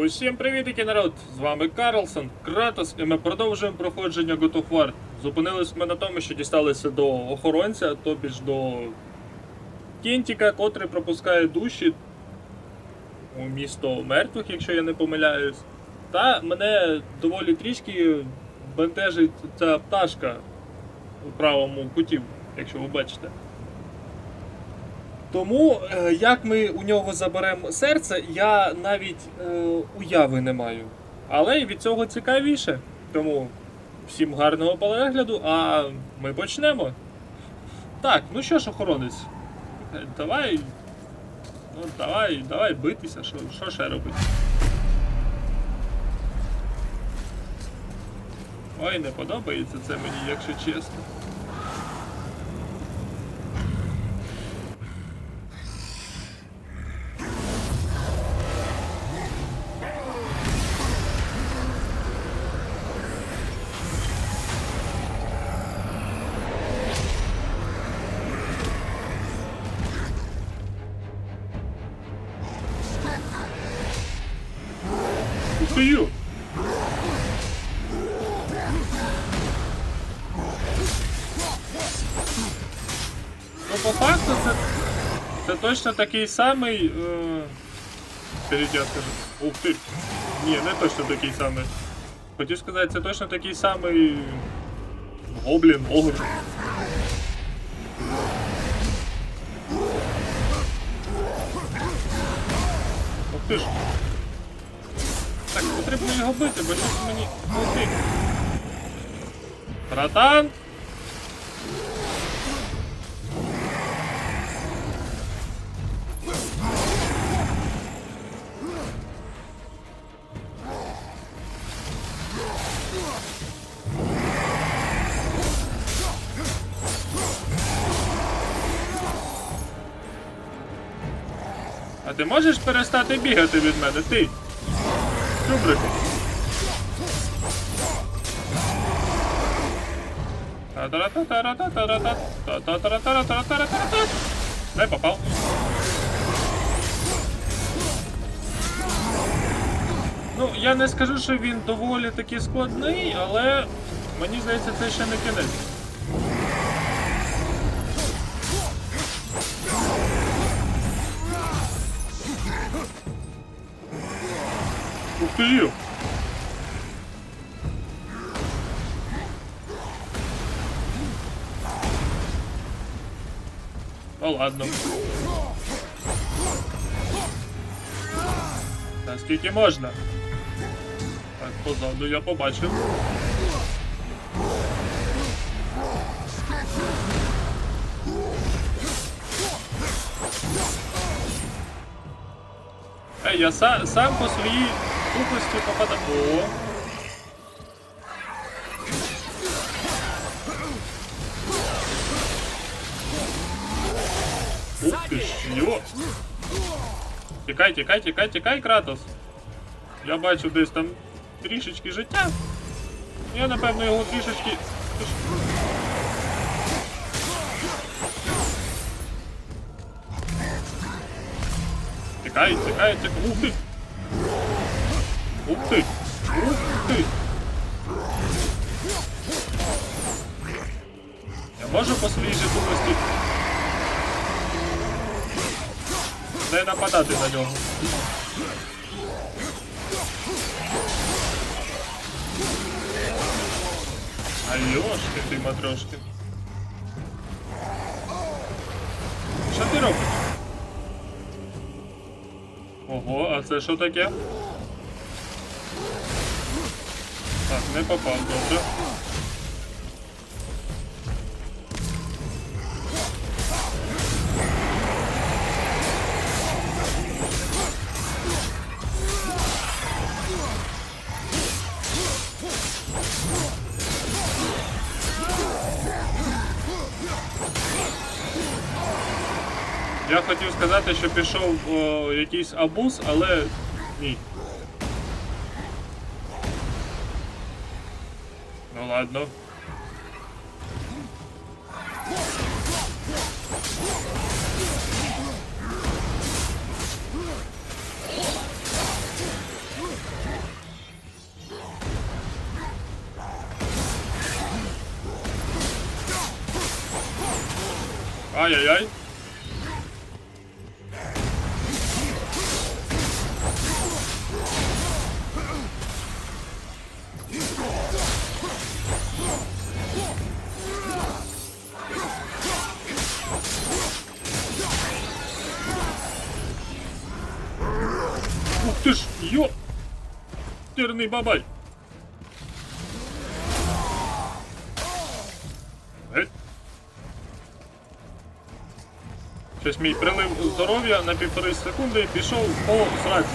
Усім привітики, народ! З вами Карлсон, Кратос, і ми продовжуємо проходження God of War. Зупинились ми на тому, що дісталися до охоронця, тобі ж до Кентіка, котрий пропускає душі у місто мертвих, якщо я не помиляюсь. Та мене доволі трішки бентежить ця пташка у правому куті, якщо ви бачите. Тому е, як ми у нього заберемо серце, я навіть е, уяви не маю. Але від цього цікавіше. Тому всім гарного перегляду, а ми почнемо. Так, ну що ж, охоронець, давай. Ну, давай, давай битися, що, що ще робити? Ой, не подобається це мені, якщо чесно. точно такий самий. Е... Скажіть, я скажу. Ух ти! Ні, не точно такий самий. Хотів сказати, це точно такий самий. Гоблін, огр. Ух ти ж. Так, потрібно його бити, бо щось мені. Ух ти. Братан! Можеш перестати бігати від мене, ти? Чубрику. Не попав. Ну, я не скажу, що він доволі таки складний, але мені здається, це ще не кінець. Ю. Ну ладно. Та скільки можна? Так, позаду я побачив. Я са, сам по своїй тупості попадав. О! Ух ти що? Тікай, тікай, тікай, тікай, Кратос. Я бачу десь там трішечки життя. Я напевно його трішечки. Тікай, тікай, тікай. Ух ти! Ти! Ух ти! Я можу по своїй же тупості не нападати на нього. Альошки ти матрошки. Що ти робиш? Ого, а це що таке? Так, не попав, добре. Я хотів сказати, що пішов о, якийсь абуз, але ні. Ладно. Ай-яй-яй. Тирний бабай! Геть. Щось мій прилив здоров'я на півтори секунди пішов по сраці.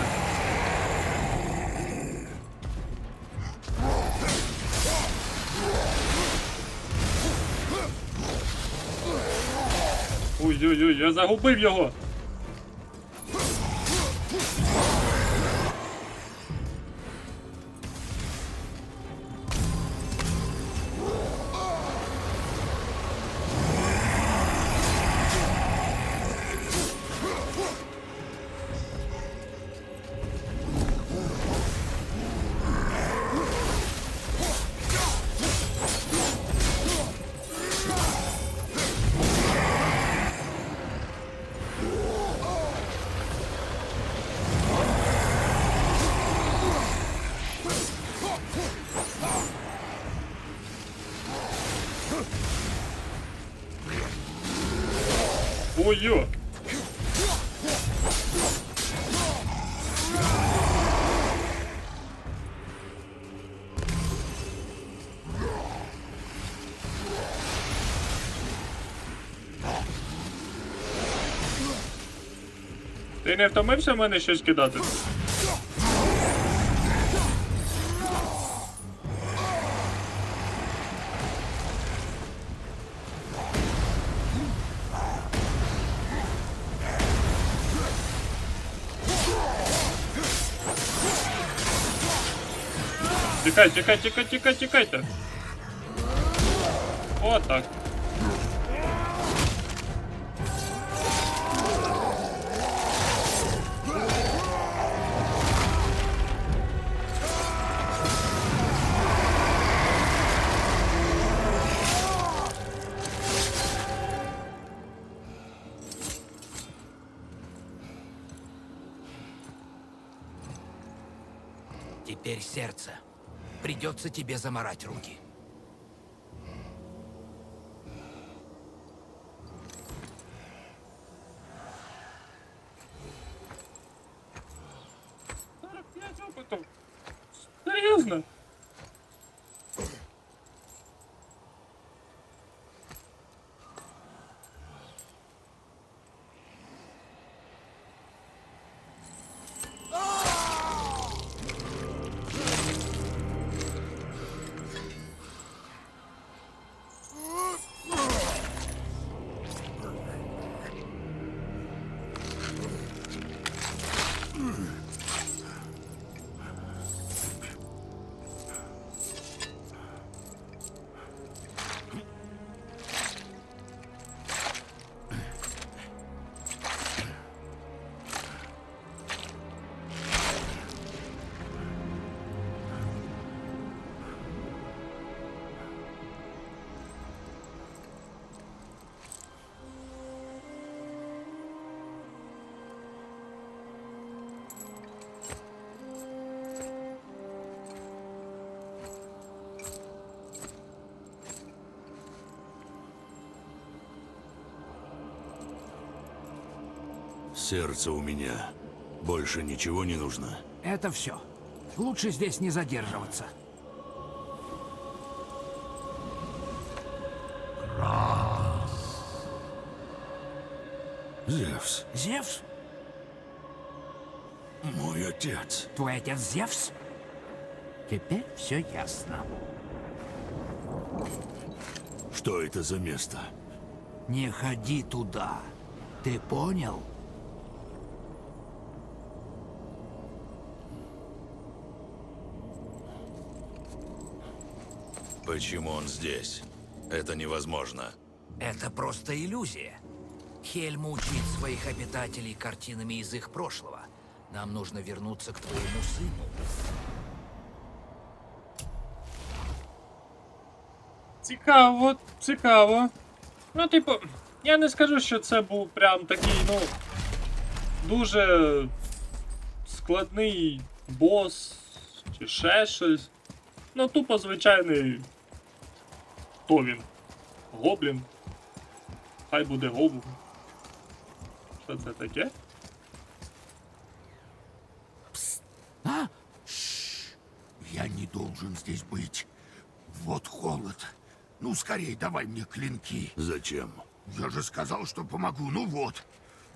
Ой-ой-ой, я загубив його. Ой-ой. Ти не втомився в мене щось кидати? Тікай, тікай, тікай, тікай, тікайте. О, так. Теперь сердце. Придется тебе заморать руки. Сердце у меня. Больше ничего не нужно. Это все. Лучше здесь не задерживаться. Зевс, Зевс? мой отец. Твой отец Зевс? Теперь все ясно. Что это за место? Не ходи туда. Ты понял? Почему он здесь? Это невозможно. Это просто иллюзия. Хель мучает своих обитателей картинами из их прошлого. Нам нужно вернуться к твоему сыну. Цікаво, цікаво. Ну, типу, Я не скажу, що це був прям такий, ну. Дуже складний бос чи ще щось. Ну, тупо звичайний. Хто він? Гоблін. Хай буде гоблін. Що це таке? А? Шш, я не должен здесь быть. Вот холод. Ну, скорей, давай мне клинки. Зачем? Я же сказал, что помогу. Ну вот,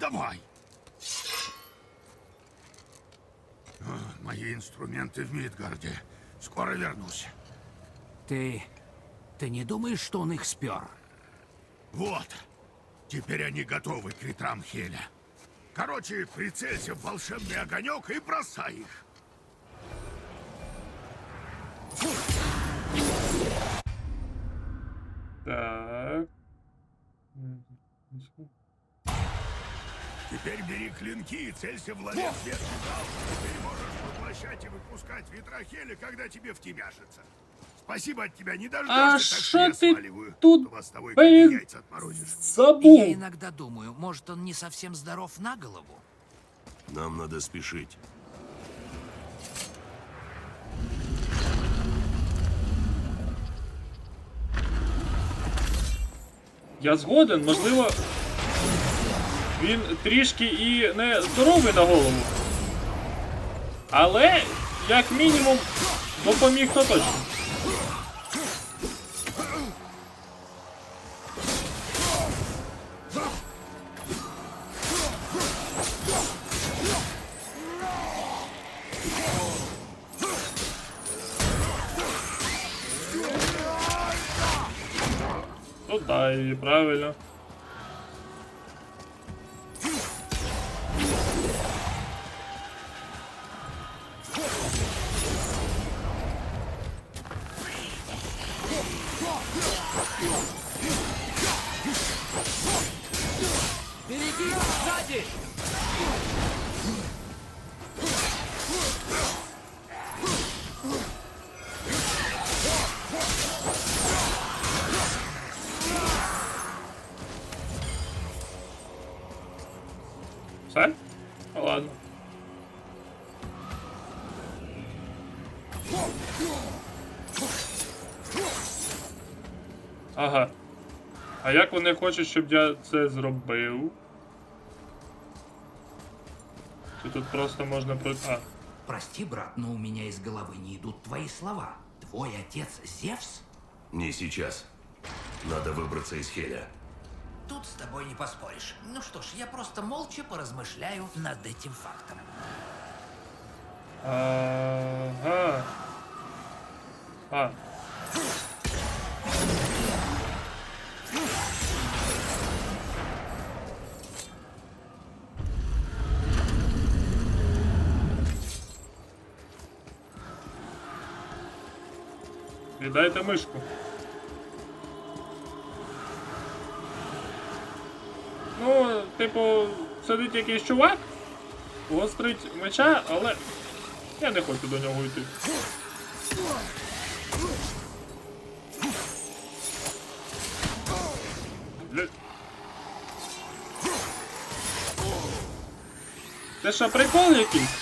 давай. А, Мои инструменты в Мидгарде. Скоро вернусь. Ты... ты не думаешь, что он их спер? Вот. Теперь они готовы к ветрам Хеля. Короче, прицелься в волшебный огонек и бросай их. Так. Теперь бери клинки и целься в ловец сверху. Теперь можешь воплощать и выпускать ветра Хеля, когда тебе втемяшится. Спасибо от тебя, не А так что ты сваливаю. тут, У вас с тобой блин, яйца отморозишь. Я иногда думаю, может, он не совсем здоров на голову? Нам надо спешить. Я згоден, можливо. Він трішки і не здоровий на голову. Але, як мінімум, допоміг то точно. правильно. А як вони хочуть, щоб я це зробив? Чи тут просто можна про. А. Прости, брат, но у меня из головы не идут твои слова. Твой отец Зевс? Не сейчас. Надо выбраться из Хеля. Тут с тобой не поспоришь. Ну что ж, я просто молча поразмышляю над этим фактом. Ага. А. Віддайте мишку. Ну, типу, сидить якийсь чувак, гострить меча, але я не хочу до нього йти. Це що, прикол якийсь?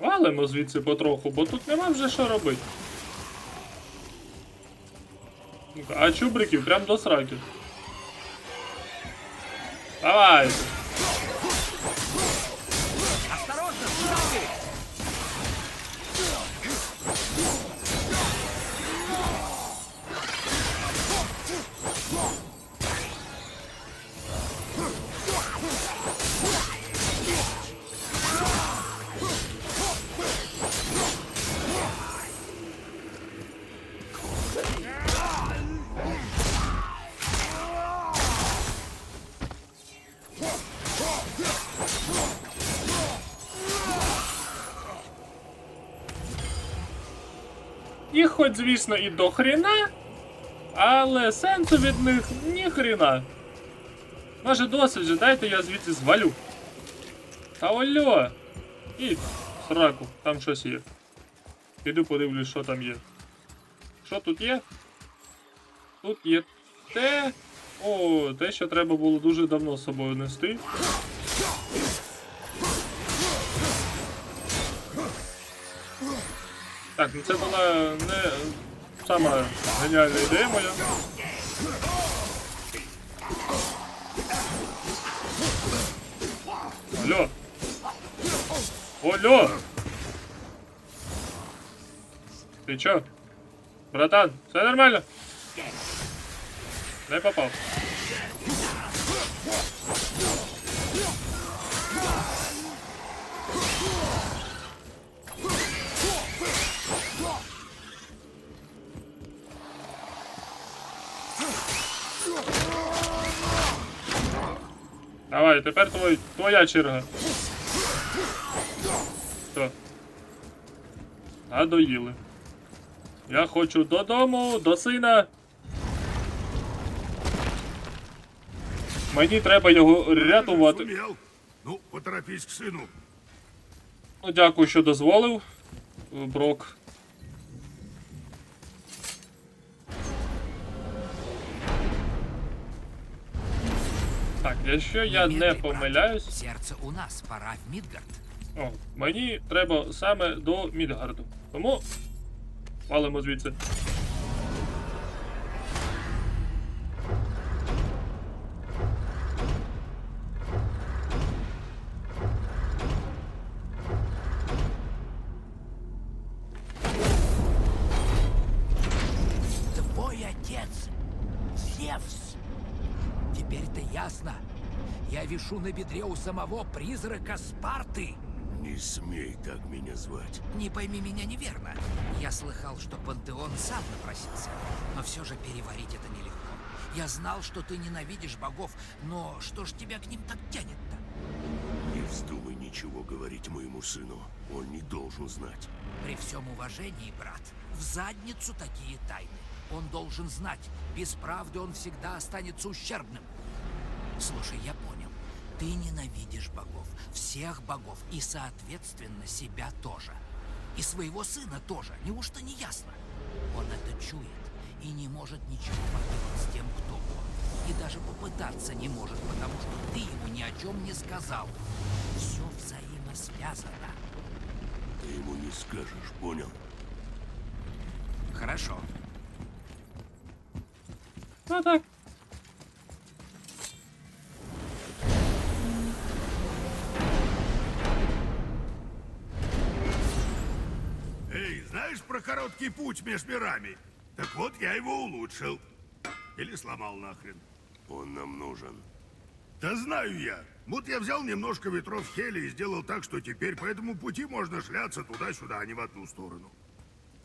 Валимо звідси потроху, бо тут нема вже що робити. А чубриків прям до сраки. Давай. Їх звісно, і до хріна, але сенсу від них ні хріна. Може досить же, дайте я звідси звалю. Та ольо! І сраку, там щось є. Піду подивлюсь, що там є. Що тут є? Тут є те. О, те, що треба було дуже давно з собою нести. Так, ну це була не сама геніальна ідея моя. Алло. Алло. Ты чё? Братан, все нормально? Не попал. Давай, тепер твой, твоя черга. Що? Надоїли. Я хочу додому, до сина. Мені треба його рятувати. Ну, поторопись к сыну. Ну, дякую, що дозволив. Брок. Якщо я не помиляюсь, Сердце у нас, пора в Мидгард. о, мені треба саме до Мідгарду. Тому валимо звідси. Твой отец, Зевс. Теперь-то ясно. Я вишу на бедре у самого призрака Спарты. Не смей так меня звать. Не пойми меня неверно. Я слыхал, что Пантеон сам напросился. Но все же переварить это нелегко. Я знал, что ты ненавидишь богов, но что ж тебя к ним так тянет-то? Не вздумай ничего говорить моему сыну. Он не должен знать. При всем уважении, брат, в задницу такие тайны. Он должен знать, без правды он всегда останется ущербным. Слушай, я понял. Ты ненавидишь богов, всех богов, и, соответственно, себя тоже. И своего сына тоже. Неужто не ясно? Он это чует и не может ничего поделать с тем, кто он. И даже попытаться не может, потому что ты ему ни о чем не сказал. Все взаимосвязано. Ты ему не скажешь, понял? Хорошо. Ну так. Короткий путь между мирами? Так вот, я его улучшил. Или сломал нахрен. Он нам нужен. Да знаю я. Вот я взял немножко ветров Хели и сделал так, что теперь по этому пути можно шляться туда-сюда, а не в одну сторону.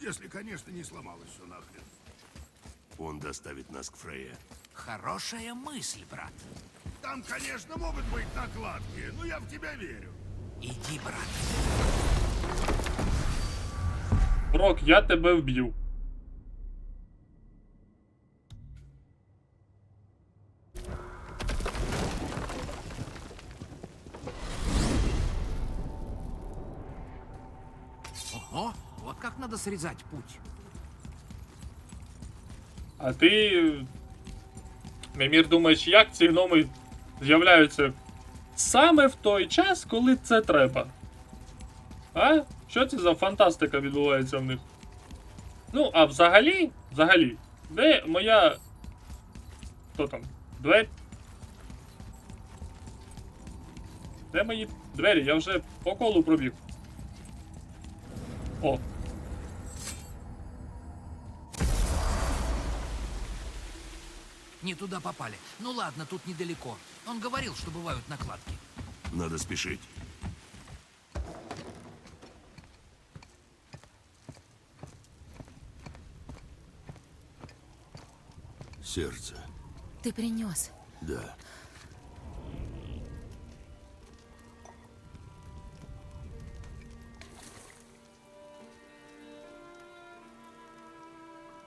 Если, конечно, не сломалось все нахрен. Он доставит нас к Фрейе. Хорошая мысль, брат. Там, конечно, могут быть накладки, но я в тебя верю. Иди, брат. Брок, я тебе вб'ю. Ого, вот как надо срезать путь. А ти. Мемір, думаєш, як ці гноми з'являються саме в той час, коли це треба? А? Що це за фантастика відбувається в них? Ну, а взагалі, взагалі, де моя. Хто там? Двері? Де мої двері? Я вже по колу пробіг. О, Не туда попали. Ну ладно, тут недалеко. Он говорил, что бывают накладки. Надо спешить. Сердце. Ты принес. Да.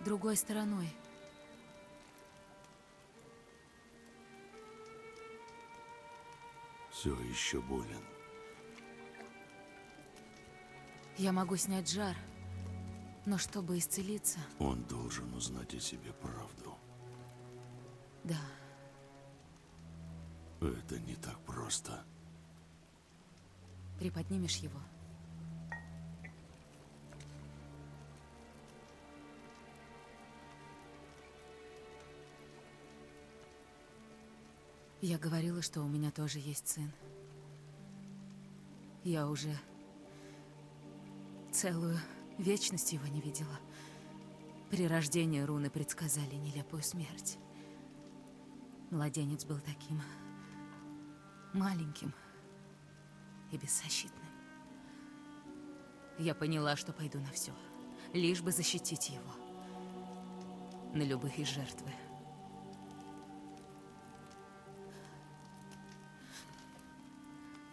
другой стороной. Все еще болен. Я могу снять жар, но чтобы исцелиться, Он должен узнать о себе правду. Да, Это не так просто. приподнимешь его. Я говорила, что у меня тоже есть сын. Я уже целую вечность его не видела. При рождении руны предсказали нелепую смерть. Младенец был таким маленьким и беззащитным. Я поняла, что пойду на все, лишь бы защитить его. На любые жертвы.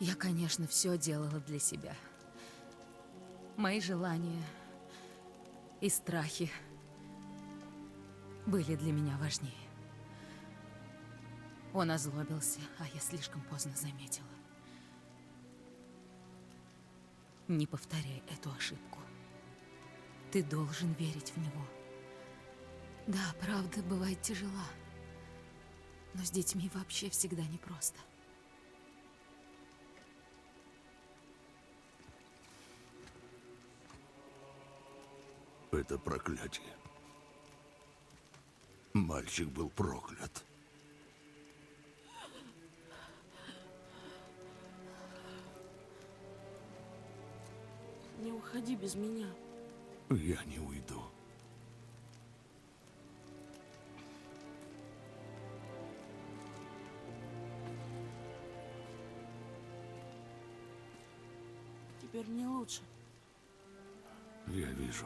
Я, конечно, все делала для себя. Мои желания и страхи были для меня важнее. Он озлобился, а я слишком поздно заметила. Не повторяй эту ошибку. Ты должен верить в него. Да, правда, бывает тяжела. Но с детьми вообще всегда непросто. Это проклятие. Мальчик был проклят. Не уходи без меня. Я не уйду. Теперь мне лучше. Я вижу.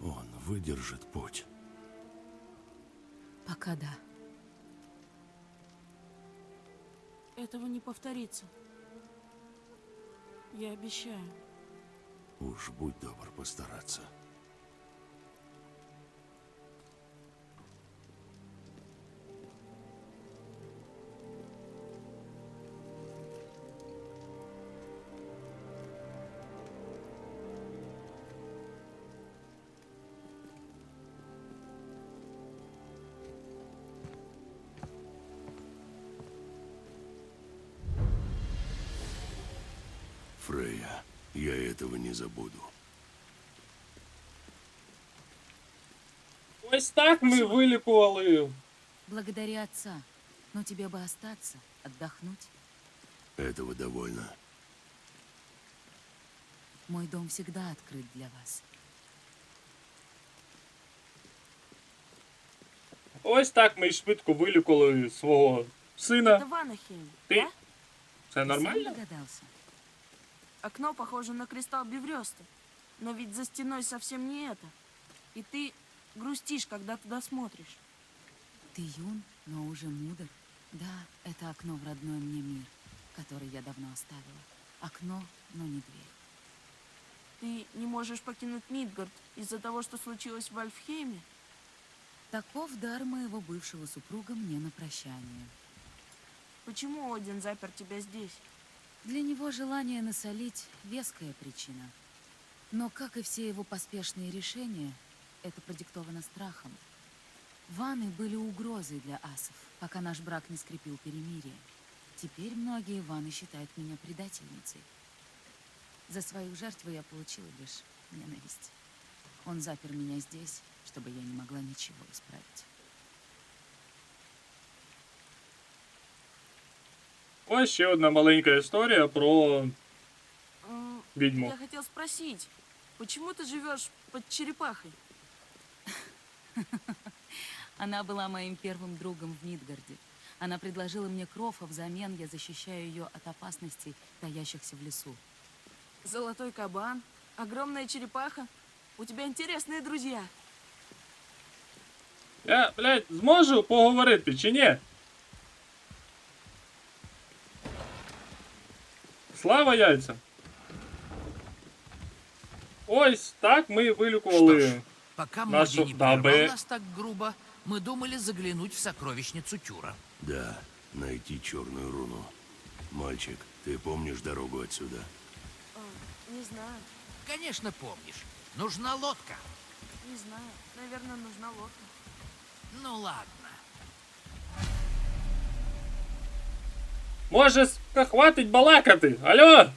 Он выдержит путь. Пока да. Этого не повторится. Я обещаю. Уж будь добр постараться. Фрея, я этого не забуду. Ось так ми вилікували. Благодари отца. Но тебе бы остаться, отдохнуть. Этого довольно. Мой дом всегда открыт для вас. Ось так ми швидко вилікували свого сина. Ты сам нормально? догадался? Окно похоже на кристалл Беврёста. Но ведь за стеной совсем не это. И ты грустишь, когда туда смотришь. Ты юн, но уже мудр. Да, это окно в родной мне мир, который я давно оставила. Окно, но не дверь. Ты не можешь покинуть Мидгард из-за того, что случилось в Альфхейме? Таков дар моего бывшего супруга мне на прощание. Почему Один запер тебя здесь? Для него желание насолить – веская причина. Но, как и все его поспешные решения, это продиктовано страхом. Ваны были угрозой для асов, пока наш брак не скрепил перемирие. Теперь многие ваны считают меня предательницей. За свою жертву я получила лишь ненависть. Он запер меня здесь, чтобы я не могла ничего исправить. Ось ще одна маленька історія про М, відьму. Я хотел спросить, почему ты живешь под черепахой? Она была моим первым другом в Мидгарде. Она предложила мне кров, а взамен я защищаю ее от опасностей, таящихся в лесу. Золотой кабан, огромная черепаха. У тебя интересные друзья. Я, блядь, зможу поговорити чи ні? Слава яйцям! Ось так ми Що вилікували ж, Пока Нашу- Моди не дабы- прервал нас так грубо, мы думали заглянуть в сокровищницу Тюра. Да, найти черную руну. Мальчик, ты помнишь дорогу отсюда? А, не знаю, Конечно, помнишь. Нужна лодка. не знаю. Наверное, нужна лодка. Ну ладно. Може, хватить балакати? Алло?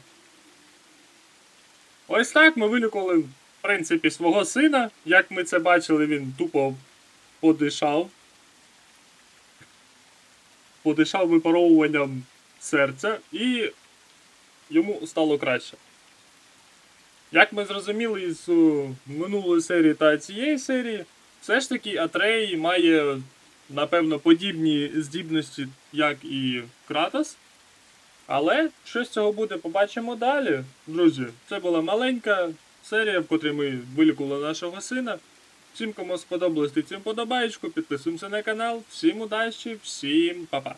Ось так ми вилікували, в принципі, свого сина. Як ми це бачили, він тупо подишав. Подишав випаровуванням серця і йому стало краще. Як ми зрозуміли із е, минулої серії та цієї серії, все ж таки Атрей має, напевно, подібні здібності, як і Кратос. Але що з цього буде, побачимо далі. Друзі, це була маленька серія, в котрій ми вилікували нашого сина. Всім, кому сподобалось, цим подобаєчку, підписуємося на канал. Всім удачі, всім па-па.